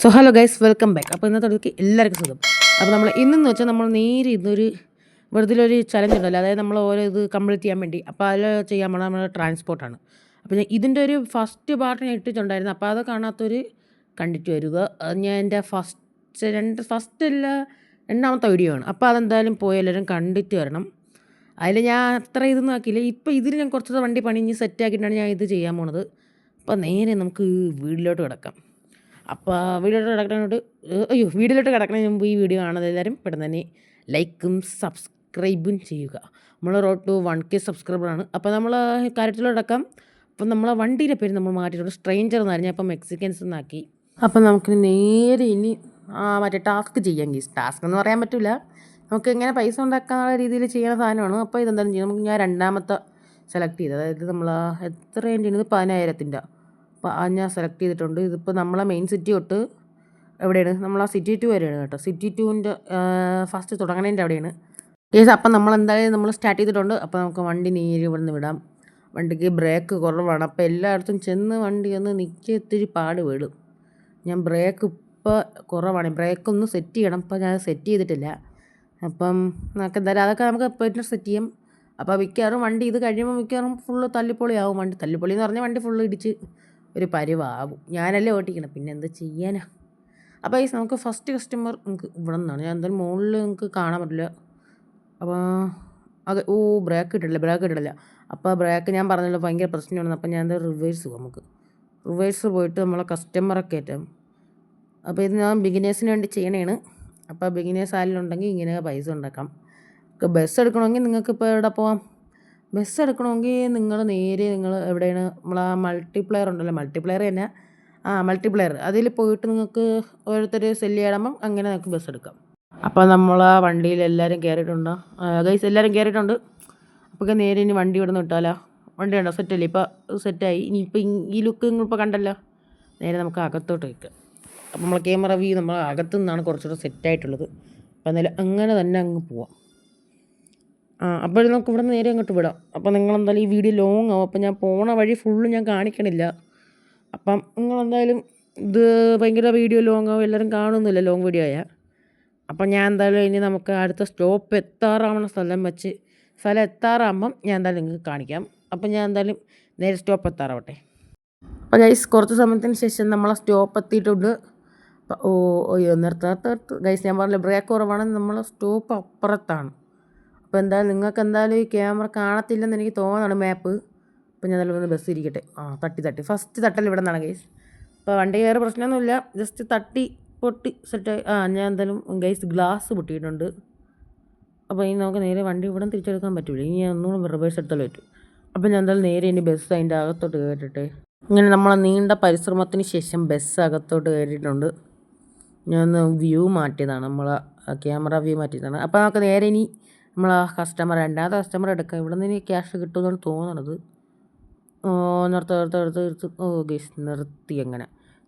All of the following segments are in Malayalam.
So hello guys welcome back അപ്പോൾ ഇന്നത്തെ അടുത്ത് എല്ലാവർക്കും സുഖം അപ്പോൾ നമ്മൾ ഇന്നെന്ന് വെച്ചാൽ നമ്മൾ നേരെ ഇന്നൊരു വെറുതെ ഒരു ചലഞ്ച് ഉണ്ടല്ലോ. അതായത് നമ്മൾ ഓരോ ഇത് കംപ്ലീറ്റ് ചെയ്യാൻ വേണ്ടി. അപ്പോൾ അതിൽ ചെയ്യാൻ പോണത് നമ്മുടെ ട്രാൻസ്പോർട്ടാണ് അപ്പോൾ ഞാൻ ഇതിന്റെ ഒരു ഫസ്റ്റ് പാർട്ട് ഞാൻ ഇട്ടിട്ടുണ്ടായിരുന്നു. അപ്പോൾ അത് കാണാത്തൊരു കണ്ടിട്ട് വരിക. അത് ഞാൻ എന്റെ ഫസ്റ്റ് രണ്ട് ഫസ്റ്റ് അല്ല രണ്ടാമത്തെ വീഡിയോ ആണ്. അപ്പോൾ അതെന്തായാലും പോയി എല്ലാവരും കണ്ടിട്ട് വരണം. അതിൽ ഞാൻ അത്ര ഇതൊന്നും ആക്കിയില്ല. ഇപ്പോൾ ഇതിൽ ഞാൻ കുറച്ച് വണ്ടി പണിഞ്ഞ് സെറ്റ് ആക്കിയിട്ടാണ് ഞാൻ ഇത് ചെയ്യാൻ പോണത്. അപ്പോൾ നേരെ നമുക്ക് വീട്ടിലോട്ട് കിടക്കാം. അപ്പോൾ വീഡിയോട്ട് കിടക്കുന്നതിനോട് അയ്യോ വീഡിയോയിലോട്ട് കിടക്കുന്നതിന് മുമ്പ് ഈ വീഡിയോ കാണുന്നത് എല്ലാവരും പെട്ടെന്ന് തന്നെ ലൈക്കും സബ്സ്ക്രൈബും ചെയ്യുക. നമ്മൾ റോഡ് ടു വൺ കെ സബ്സ്ക്രൈബറാണ് അപ്പോൾ നമ്മൾ കാര്യത്തിലോടക്കം അപ്പം നമ്മളെ വണ്ടിയുടെ പേര് നമ്മൾ മാറ്റിയിട്ടുണ്ട്. സ്ട്രെയിഞ്ചർ എന്ന് പറഞ്ഞാൽ അപ്പോൾ മെക്സിക്കൻസ് എന്നാക്കി. അപ്പം നമുക്ക് നേരെ ഇനി മറ്റേ ടാസ്ക് ചെയ്യാം ഗീസ്. ടാസ്ക് എന്ന് പറയാൻ പറ്റില്ല നമുക്ക് എങ്ങനെ പൈസ ഉണ്ടാക്കാനുള്ള രീതിയിൽ ചെയ്യുന്ന സാധനമാണ്. അപ്പോൾ ഇതെന്തായാലും ചെയ്യും നമുക്ക് ഞാൻ രണ്ടാമത്തെ സെലക്ട് ചെയ്തത്. അതായത് നമ്മൾ എത്രേന്റെ ഇത് പതിനായിരത്തിന്റെ. അപ്പോൾ ഞാൻ സെലക്ട് ചെയ്തിട്ടുണ്ട്. ഇതിപ്പോൾ നമ്മളെ മെയിൻ സിറ്റി തൊട്ട് എവിടെയാണ്? നമ്മൾ ആ സിറ്റി ടു വരെയാണ് കേട്ടോ. സിറ്റി ടുവിന്റെ ഫസ്റ്റ് തുടങ്ങണേന്റെ അവിടെയാണ്. കേസ് അപ്പം നമ്മൾ എന്തായാലും നമ്മൾ സ്റ്റാർട്ട് ചെയ്തിട്ടുണ്ട്. അപ്പോൾ നമുക്ക് വണ്ടി നേരി നിന്ന് വിടാം. വണ്ടിക്ക് ബ്രേക്ക് കുറവാണ്. അപ്പോൾ എല്ലായിടത്തും ചെന്ന് വണ്ടി ഒന്ന് നിൽക്കി ഇത്തിരി പാട് വീടും ഞാൻ ബ്രേക്ക് ഇപ്പോൾ കുറവാണ്. ബ്രേക്ക് ഒന്ന് സെറ്റ് ചെയ്യണം. ഇപ്പോൾ ഞാൻ സെറ്റ് ചെയ്തിട്ടില്ല. അപ്പം നമുക്ക് എന്തായാലും അതൊക്കെ നമുക്ക് എപ്പോഴും സെറ്റ് ചെയ്യാം. അപ്പോൾ മിക്കവാറും വണ്ടി ഇത് കഴിയുമ്പോൾ മിക്കവാറും ഫുള്ള് തല്ലിപ്പൊളിയാവും. വണ്ടി തല്ലിപ്പൊളി എന്ന് പറഞ്ഞാൽ വണ്ടി ഫുള്ള് ഇടിച്ച് ഒരു പരിവാകും ഞാനല്ലേ ഓട്ടിക്കണം. പിന്നെ എന്താ ചെയ്യാനാ? അപ്പോൾ ഈ നമുക്ക് ഫസ്റ്റ് കസ്റ്റമർ നമുക്ക് ഇവിടെ നിന്നാണ് ഞാൻ എന്തായാലും മുകളിൽ നിങ്ങൾക്ക് കാണാൻ പറ്റില്ല. അപ്പോൾ അത് ഓ ബ്രേക്ക് ഇട്ടില്ല ബ്രേക്ക് ഇട്ടില്ല അപ്പോൾ ബ്രേക്ക് ഞാൻ പറഞ്ഞല്ലോ ഭയങ്കര പ്രശ്നമാണ്. അപ്പോൾ ഞാൻ എന്താ റിവേഴ്സ് പോകാം നമുക്ക്. റിവേഴ്സ് പോയിട്ട് നമ്മളെ കസ്റ്റമറെ കയറ്റാം അപ്പോൾ ഇത് ഞാൻ ബിഗിനേഴ്സിന് വേണ്ടി ചെയ്യണേണ്. അപ്പോൾ ബിഗിനേഴ്സ് ആരെങ്കിലും ഉണ്ടെങ്കിൽ ഇങ്ങനെ പൈസ ഉണ്ടാക്കാം. ബസ് എടുക്കണമെങ്കിൽ നിങ്ങൾക്ക് ഇപ്പോൾ എവിടെ പോവാം? ബസ് എടുക്കണമെങ്കിൽ നിങ്ങൾ നേരെ നിങ്ങൾ എവിടെയാണ്? നമ്മൾ ആ മൾട്ടിപ്ലെയർ ഉണ്ടല്ലോ. മൾട്ടിപ്ലയർ തന്നെ. ആ മൾട്ടിപ്ലയർ അതിൽ പോയിട്ട് നിങ്ങൾക്ക് ഓരോരുത്തർ സെല്ല് ചെയ്യണമ്പം അങ്ങനെ നിങ്ങൾക്ക് ബസ് എടുക്കാം. അപ്പോൾ നമ്മൾ ആ വണ്ടിയിൽ എല്ലാവരും കയറിയിട്ടുണ്ടോ. ഗൈസ് എല്ലാവരും കയറിയിട്ടുണ്ട്. അപ്പോൾ നേരെ ഇനി വണ്ടി ഇവിടെ നിന്ന് വിട്ടാലോ? വണ്ടി ഉണ്ടോ സെറ്റല്ലേ ഇപ്പോൾ സെറ്റായി ഇനിയിപ്പോൾ ഈ ലുക്ക് നിങ്ങളിപ്പോൾ കണ്ടല്ലോ. നേരെ നമുക്ക് അകത്തോട്ട് വയ്ക്കാം. അപ്പോൾ നമ്മൾ ക്യാമറ വ്യൂ നമ്മൾ അകത്തു നിന്നാണ് കുറച്ചുകൂടെ സെറ്റായിട്ടുള്ളത് അപ്പോൾ എന്നാലും അങ്ങനെ തന്നെ അങ്ങ് പോവാം. ആ അപ്പോൾ നമുക്ക് ഇവിടെ നിന്ന് നേരെ അങ്ങോട്ട് വിടാം. അപ്പോൾ നിങ്ങളെന്തായാലും ഈ വീഡിയോ ലോങ് ആവും. അപ്പോൾ ഞാൻ പോണ വഴി ഫുള്ള് ഞാൻ കാണിക്കണില്ല. അപ്പം നിങ്ങളെന്തായാലും ഇത് ഭയങ്കര വീഡിയോ ലോങ് ആവും. എല്ലാവരും കാണുന്നില്ല ലോങ് വീഡിയോ ആയാൽ അപ്പം ഞാൻ എന്തായാലും ഇനി നമുക്ക് അടുത്ത സ്റ്റോപ്പ് എത്താറാവണ സ്ഥലം വെച്ച് സ്ഥലം എത്താറാകുമ്പം ഞാൻ എന്തായാലും നിങ്ങൾക്ക് കാണിക്കാം. അപ്പം ഞാൻ എന്തായാലും നേരെ സ്റ്റോപ്പ് എത്താറാവട്ടെ. അപ്പോൾ ഗൈസ് കുറച്ച് സമയത്തിന് ശേഷം നമ്മളെ സ്റ്റോപ്പ് എത്തിയിട്ടുണ്ട്. ഓ അയ്യോ നിർത്താത്ത ഗൈസ് ഞാൻ പറഞ്ഞില്ല ബ്രേക്ക് കുറവാണെങ്കിൽ നമ്മളെ സ്റ്റോപ്പ് അപ്പുറത്താണ്. അപ്പോൾ എന്തായാലും നിങ്ങൾക്ക് എന്തായാലും ഈ ക്യാമറ കാണത്തില്ലെന്ന് എനിക്ക് തോന്നണം മാപ്പ്. അപ്പോൾ ഞാൻ ഒന്ന് ബസ് ഇരിക്കട്ടെ. ആ തട്ടി തട്ടി. ഫസ്റ്റ് തട്ടൽ ഇവിടെ നിന്നാണ് ഗൈസ് അപ്പോൾ വണ്ടി കയറി പ്രശ്നമൊന്നുമില്ല. ജസ്റ്റ് തട്ടി പൊട്ടി സെറ്റ് ആ ഞാൻ എന്തായാലും ഗൈസ് ഗ്ലാസ് പൊട്ടിയിട്ടുണ്ട്. അപ്പോൾ ഇനി നമുക്ക് നേരെ വണ്ടി ഇവിടെ തിരിച്ചെടുക്കാൻ പറ്റില്ല ഇനി ഞാൻ ഒന്നുകൂടെ റിവേഴ്സ് എടുത്താലും പറ്റും. അപ്പോൾ ഞാൻ എന്തായാലും നേരെ ഇനി ബസ് അതിന്റെ അകത്തോട്ട് കയറിട്ടെ. ഇങ്ങനെ നമ്മളെ നീണ്ട പരിശ്രമത്തിന് ശേഷം ബസ് അകത്തോട്ട് കയറിയിട്ടുണ്ട്. ഞാൻ വ്യൂ മാറ്റിയതാണ്. നമ്മളെ ക്യാമറ വ്യൂ മാറ്റിയതാണ്. അപ്പോൾ നമുക്ക് നേരെ ഇനി നമ്മൾ ആ കസ്റ്റമർ രണ്ടാമത്തെ കസ്റ്റമർ എടുക്കാം. ഇവിടെ നിന്ന് ക്യാഷ് കിട്ടുമെന്നാണ് തോന്നുന്നത് ഓ നിർത്ത നിർത്ത നിർത്ത് നിർത്ത്. ഓ ഗീസ് നിർത്തി അങ്ങനെ.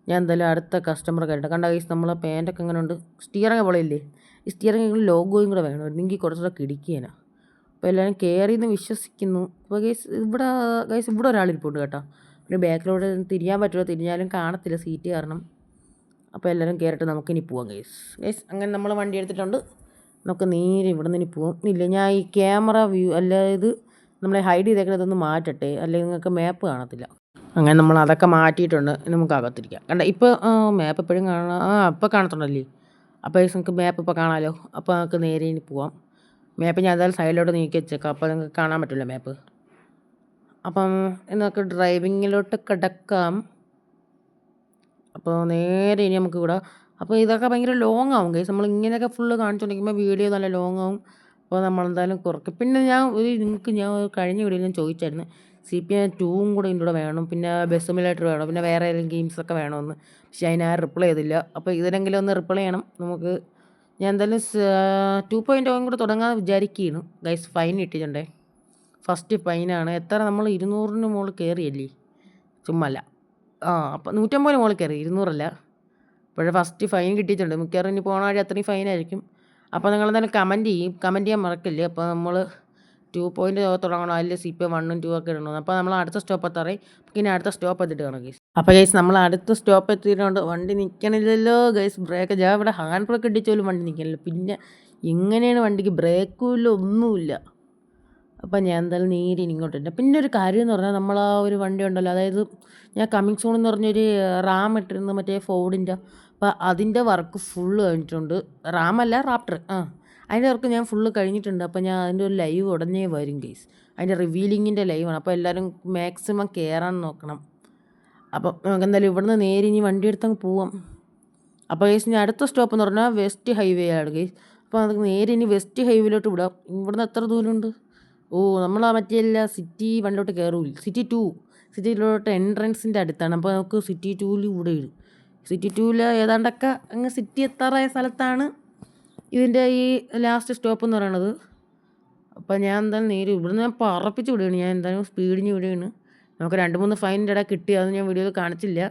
ഞാൻ എന്തായാലും അടുത്ത കസ്റ്റമർ കയറട്ടെ കണ്ട ഗീസ് നമ്മളെ പാന്റൊക്കെ എങ്ങനെ ഉണ്ട്. സ്റ്റിയറിങ് ഇല്ലേ? ഈ സ്റ്റിയറിങ് ലോഗോയും കൂടെ വേണം. അല്ലെങ്കിൽ കുറച്ചുകൂടെ കിടിക്കാനാണ് അപ്പോൾ എല്ലാവരും കയറി എന്ന് വിശ്വസിക്കുന്നു. അപ്പോൾ ഗൈസ് ഇവിടെ ഗൈസ് ഇവിടെ ഒരാളിരിപ്പുണ്ട് കേട്ടോ. പിന്നെ ബാക്കിലോട്ട് തിരിയാൻ പറ്റുമോ തിരിഞ്ഞാലും കാണത്തില്ല സീറ്റ് കാരണം. അപ്പോൾ എല്ലാവരും കയറിയിട്ട് നമുക്കിനി പോവാം ഗൈസ് ഗൈസ് അങ്ങനെ നമ്മൾ വണ്ടി എടുത്തിട്ടുണ്ട്. നമുക്ക് നേരെ ഇവിടെ നിന്ന് പോവാം. ഇല്ല ഞാൻ ഈ ക്യാമറ വ്യൂ അല്ലാതെ നമ്മളെ ഹൈഡ് ചെയ്തേക്കുന്നതൊന്ന് മാറ്റട്ടെ? അല്ലെങ്കിൽ നിങ്ങൾക്ക് മാപ്പ് കാണത്തില്ല. അങ്ങനെ നമ്മൾ അതൊക്കെ മാറ്റിയിട്ടുണ്ട്. നമുക്ക് അകത്തിരിക്കാം. കണ്ട ഇപ്പോൾ മാപ്പ് എപ്പോഴും കാണാം ആ ഇപ്പോൾ കാണത്തുണ്ടല്ലേ? അപ്പോൾ നിങ്ങൾക്ക് മാപ്പ് ഇപ്പോൾ കാണാമല്ലോ അപ്പോൾ നമുക്ക് നേരെ ഇനി പോവാം. മാപ്പ് ഞാൻ എന്തായാലും സൈഡിലോട്ട് നീക്കി വെച്ചേക്കാം. അപ്പോൾ നിങ്ങൾക്ക് കാണാൻ പറ്റില്ല മാപ്പ് അപ്പം നമുക്ക് ഡ്രൈവിങ്ങിലോട്ട് കിടക്കാം. അപ്പോൾ നേരെ ഇനി നമുക്ക് ഇവിടെ അപ്പോൾ ഇതൊക്കെ ഭയങ്കര ലോങ് ആവും കേസ് നമ്മൾ ഇങ്ങനെയൊക്കെ ഫുള്ള് കാണിച്ചുകൊണ്ടിരിക്കുമ്പോൾ വീഡിയോ നല്ല ലോങ് ആവും. അപ്പോൾ നമ്മളെന്തായാലും കുറയ്ക്കും. പിന്നെ ഞാൻ ഒരു നിങ്ങൾക്ക് ഞാൻ കഴിഞ്ഞ വീഡിയോയിൽ ഞാൻ ചോദിച്ചായിരുന്നു. സി പി ഐ ടൂവും കൂടെ ഇതിന്റെ കൂടെ വേണം. പിന്നെ ബസ് സിമുലേറ്റർ വേണം. പിന്നെ വേറെ ഏതെങ്കിലും ഗെയിംസൊക്കെ വേണമെന്ന് പക്ഷേ അതിന് റിപ്ലൈ ചെയ്തില്ല. അപ്പോൾ ഇതിനെങ്കിലും ഒന്ന് റിപ്ലൈ ചെയ്യണം. നമുക്ക് ഞാൻ എന്തായാലും ടു പോയിന്റ് ഓയും കൂടെ തുടങ്ങാൻ വിചാരിക്കുകയാണ് ഗൈസ് ഫൈൻ ഇട്ടിട്ടുണ്ടേ ഫസ്റ്റ് ഫൈനാണ് എത്ര? നമ്മൾ ഇരുന്നൂറിന് മുകളിൽ കയറിയല്ലേ ചുമ്മല്ല ആ അപ്പം നൂറ്റമ്പതിന് മുകളിൽ കയറി ഇരുന്നൂറല്ല. ഇപ്പോഴേ ഫസ്റ്റ് ഫൈൻ കിട്ടിയിട്ടുണ്ട്. മിക്കവാറും ഇനി പോണ വഴി അത്രയും ഫൈനായിരിക്കും അപ്പോൾ നിങ്ങൾ തന്നെ കമന്റ് ചെയ്യും. കമന്റ് ചെയ്യാൻ മറക്കില്ലേ. അപ്പോൾ നമ്മൾ ടു പോയിന്റ് തുടങ്ങണം. അതിൽ സി പി വണ്ണും ടു ഒക്കെ ഇടണം അപ്പോൾ നമ്മൾ അടുത്ത സ്റ്റോപ്പ് എത്താറേ ഇനി അടുത്ത സ്റ്റോപ്പ് എത്തിയിട്ട് കാണാം ഗൈസ് അപ്പോൾ ഗൈസ് നമ്മൾ അടുത്ത സ്റ്റോപ്പ് എത്തിയിട്ടുണ്ട്. വണ്ടി നിൽക്കണില്ലല്ലോ ഗൈസ് ബ്രേക്ക് ഞാൻ ഇവിടെ ഹാൻഡ് ബ്രേക്ക് ഇടിച്ചാലും വണ്ടി നിൽക്കണില്ല പിന്നെ എങ്ങനെയാണ് വണ്ടിക്ക് ബ്രേക്കും ഇല്ല ഒന്നുമില്ല. അപ്പം ഞാൻ എന്തായാലും നേരെ ഇങ്ങോട്ടുണ്ട് പിന്നെ ഒരു കാര്യം എന്ന് പറഞ്ഞാൽ നമ്മൾ ആ ഒരു വണ്ടി ഉണ്ടല്ലോ അതായത് ഞാൻ കമ്മിങ് സോൺ എന്ന് പറഞ്ഞൊരു റാം ഇട്ടിരുന്നു മറ്റേ ഫോർഡിന്റെ അപ്പോൾ അതിന്റെ വർക്ക് ഫുള്ള് കഴിഞ്ഞിട്ടുണ്ട്. റാമല്ല റാപ്റ്റർ. ആ അതിന്റെ വർക്ക് ഞാൻ ഫുള്ള് കഴിഞ്ഞിട്ടുണ്ട്. അപ്പോൾ ഞാൻ അതിന്റെ ഒരു ലൈവ് ഉടനെ വരും കേസ് അതിന്റെ റിവീലിങ്ങിന്റെ ലൈവാണ് അപ്പോൾ എല്ലാവരും മാക്സിമം കയറാൻ നോക്കണം. അപ്പം നമുക്ക് എന്തായാലും ഇവിടുന്ന് നേരെ ഇനി വണ്ടി എടുത്തങ്ങ് പോവാം. അപ്പോൾ കേസ് ഞാൻ അടുത്ത സ്റ്റോപ്പ് എന്ന് പറഞ്ഞാൽ വെസ്റ്റ് ഹൈവേ ആണ് കേസ് അപ്പോൾ നമുക്ക് നേരെ ഇനി വെസ്റ്റ് ഹൈവേയിലോട്ട് വിടാം. ഇവിടുന്ന് എത്ര ദൂരമുണ്ട്? ഓ നമ്മൾ ആ മറ്റേ സിറ്റി വണ്ണിലോട്ട് കയറൂല സിറ്റി ടു സിറ്റിയിലോട്ട് എൻട്രൻസിന്റെ അടുത്താണ്. അപ്പോൾ നമുക്ക് സിറ്റി ടൂവിൽ ഇവിടെ ഇടും. സിറ്റി ടൂവിൽ ഏതാണ്ടൊക്കെ അങ്ങ് സിറ്റി എത്താറായ സ്ഥലത്താണ് ഇതിന്റെ ഈ ലാസ്റ്റ് സ്റ്റോപ്പ് എന്ന് പറയണത്. അപ്പോൾ ഞാൻ എന്തായാലും നേരെ ഇവിടുന്ന് ഞാൻ പറപ്പിച്ച് വിടുകയാണ്. ഞാൻ എന്തായാലും സ്പീഡിന് വിടുകയാണ്. നമുക്ക് രണ്ട് മൂന്ന് ഫൈനിന്റെ ഇടയിൽ കിട്ടി. അത് ഞാൻ വീഡിയോയിൽ കാണിച്ചില്ല.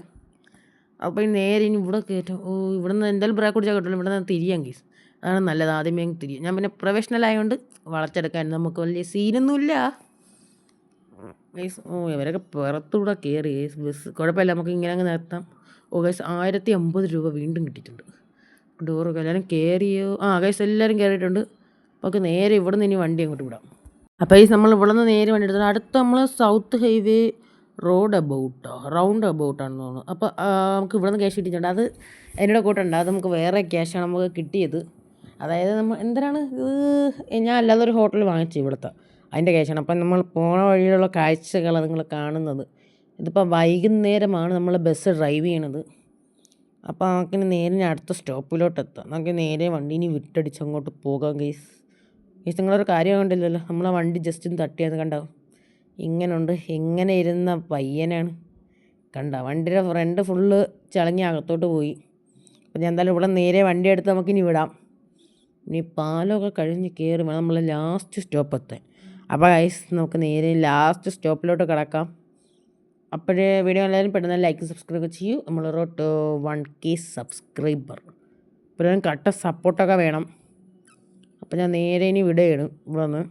അപ്പോൾ ഇനി നേരെ ഇനി ഇവിടെ കയറ്റും ഓ ഇവിടെ നിന്ന് എന്തായാലും ബ്രേക്ക് കുടിച്ചാൽ ഇവിടെ നിന്ന് തിരിയാം കേസ് അതാണ് നല്ലത്. ആദ്യമേ തിരിയും. ഞാൻ പിന്നെ പ്രൊഫഷണൽ ആയതുകൊണ്ട് വളച്ചെടുക്കാൻ നമുക്ക് വലിയ സീനൊന്നുമില്ല. ഓ ഇവരൊക്കെ പുറത്തൂടെ കയറി ബസ് കുഴപ്പമില്ല നമുക്ക് ഇങ്ങനെ അങ്ങ് നിർത്താം. ഓ ഗൈസ് ആയിരത്തി അമ്പത് രൂപ വീണ്ടും കിട്ടിയിട്ടുണ്ട്. ഡോറൊക്കെ എല്ലാവരും കയറിയോ ആ ഗൈസ് എല്ലാവരും കയറിയിട്ടുണ്ട് നമുക്ക് നേരെ ഇവിടെ നിന്ന് ഇനി വണ്ടി അങ്ങോട്ട് വിടാം. അപ്പോൾ ഈ നമ്മൾ ഇവിടെ നിന്ന് നേരെ വണ്ടി എടുത്തത് അടുത്ത് നമ്മൾ സൗത്ത് ഹൈവേ റോഡ് അബൌട്ടോ റൗണ്ട് അബൌട്ടാണെന്ന് തോന്നുന്നു. അപ്പോൾ നമുക്ക് ഇവിടെ നിന്ന് ക്യാഷ് കിട്ടിയിട്ടുണ്ട്. അത് എന്നോട് കൂട്ടുണ്ട്. അത് നമുക്ക് വേറെ ക്യാഷാണ് നമുക്ക് കിട്ടിയത്. അതായത് നമ്മൾ എന്തിനാണ്? ഞാൻ അല്ലാതെ ഒരു ഹോട്ടൽ വാങ്ങിച്ചു ഇവിടുത്തെ. അതിന്റെ ക്യാഷാണ് അപ്പം നമ്മൾ പോണ വഴിയിലുള്ള കാഴ്ചകളാണ് നിങ്ങൾ കാണുന്നത്. ഇതിപ്പോൾ വൈകുന്നേരമാണ് നമ്മൾ ബസ് ഡ്രൈവ് ചെയ്യണത്. അപ്പോൾ നമുക്കിനി നേരെ ഞാൻ അടുത്ത സ്റ്റോപ്പിലോട്ട് എത്താം നമുക്ക് നേരെ വണ്ടി ഇനി വിട്ടടിച്ച് അങ്ങോട്ട് പോകാം ഗെയ്സ് ഗെയ്സ് നിങ്ങളൊരു കാര്യം കണ്ടില്ലല്ലോ നമ്മളെ വണ്ടി ജസ്റ്റ് ഒന്ന് തട്ടിയത് കണ്ടോ? ഇങ്ങനുണ്ട്. എങ്ങനെ ഇരുന്ന പയ്യനാണ്. കണ്ട? വണ്ടിയുടെ ഫ്രണ്ട് ഫുള്ള് ചളങ്ങി അകത്തോട്ട് പോയി. അപ്പോൾ ഞാൻ എന്തായാലും ഇവിടെ നേരെ വണ്ടി എടുത്ത് നമുക്കിനി വിടാം. ഇനി പാലമൊക്കെ കഴിഞ്ഞ് കയറി വേണം നമ്മൾ ലാസ്റ്റ് സ്റ്റോപ്പ് എത്താൻ. അപ്പോൾ ഗൈസ് നമുക്ക് നേരെ ലാസ്റ്റ് സ്റ്റോപ്പിലോട്ട് കിടക്കാം. അപ്പോഴേ വീഡിയോ എല്ലാവരും പെട്ടെന്ന് ലൈക്ക് സബ്സ്ക്രൈബ് ചെയ്യൂ. നമ്മൾ റോട്ട് വൺ കെ സബ്സ്ക്രൈബർ ഇപ്പോഴും കട്ട സപ്പോർട്ടൊക്കെ വേണം. അപ്പോൾ ഞാൻ നേരെ ഇനി വിടുകയാണ് ഇവിടെ നിന്ന്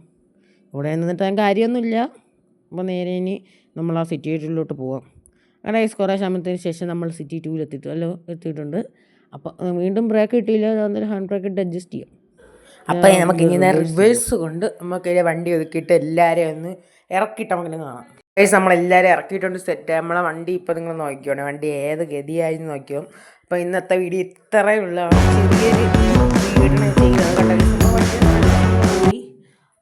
ഇവിടെ നിന്നിട്ട് ഞാൻ കാര്യമൊന്നുമില്ല. അപ്പോൾ നേരെ ഇനി നമ്മൾ ആ സിറ്റി ടൂലിലോട്ട് പോവാം. അങ്ങനെ ഐസ് കുറേ സമയത്തിന് ശേഷം നമ്മൾ സിറ്റി ടൂവിൽ എത്തിയിട്ടല്ലോ എത്തിയിട്ടുണ്ട്. അപ്പോൾ വീണ്ടും ബ്രേക്ക് കിട്ടിയില്ല. അതൊന്നും ഹാൻഡ് ബ്രേക്ക് ഇട്ട് അഡ്ജസ്റ്റ് ചെയ്യാം. അപ്പോൾ നമുക്ക് ഇനി റിവേഴ്സ് കൊണ്ട് നമുക്ക് ഇതിലെ വണ്ടി ഒതുക്കിയിട്ട് എല്ലാവരെയും ഒന്ന് ഇറക്കിയിട്ട് നമുക്കിനി കാണാം. ഗൈസ് നമ്മളെല്ലാവരും ഇറക്കിയിട്ടുണ്ട് സെറ്റ് നമ്മളെ വണ്ടി ഇപ്പോൾ നിങ്ങൾ നോക്കിയോ വണ്ടി ഏത് ഗതിയായി നോക്കിയോ അപ്പോൾ ഇന്നത്തെ വീഡിയോ ഇത്രയേ ഉള്ളൂ. ചെറിയൊരു വീടിനെ പോയി.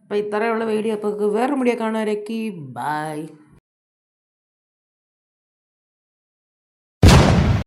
അപ്പോൾ ഇത്രയുള്ള വീഡിയോ. അപ്പോൾ വേറെ വീഡിയോ കാണുന്നവരേക്ക് ബൈ